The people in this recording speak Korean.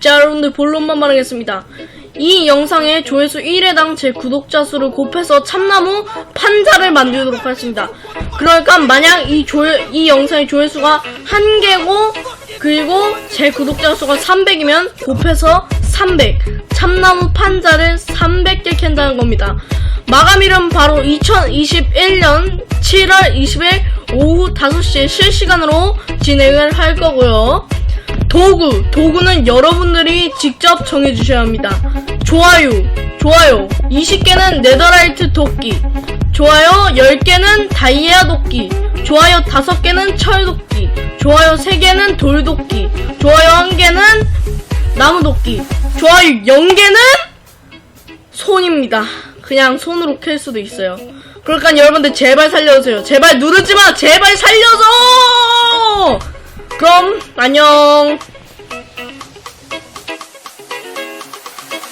자 여러분들 본론만 말하겠습니다. 이 영상의 조회수 1회당 제 구독자 수를 곱해서 참나무 판자를 만들도록 하겠습니다. 그러니까 만약 이 조, 이 영상의 조회수가 한 개고 그리고 제 구독자 수가 300이면 곱해서 300 참나무 판자를 300개 캔다는 겁니다. 마감 일은 바로 2021년 7월 20일 오후 5시에 실시간으로 진행을 할 거고요. 도구, 도구는 여러분들이 직접 정해주셔야 합니다. 좋아요, 좋아요. 20개는 네더라이트 도끼. 좋아요 10개는 다이아 도끼. 좋아요 5개는 철 도끼. 좋아요 3개는 돌 도끼. 좋아요 1개는 나무 도끼. 좋아요 0개는 손입니다. 그냥 손으로 캘 수도 있어요. 그러니까 여러분들 제발 살려주세요. 제발 누르지 마! 제발 살려줘! 그럼, 안녕.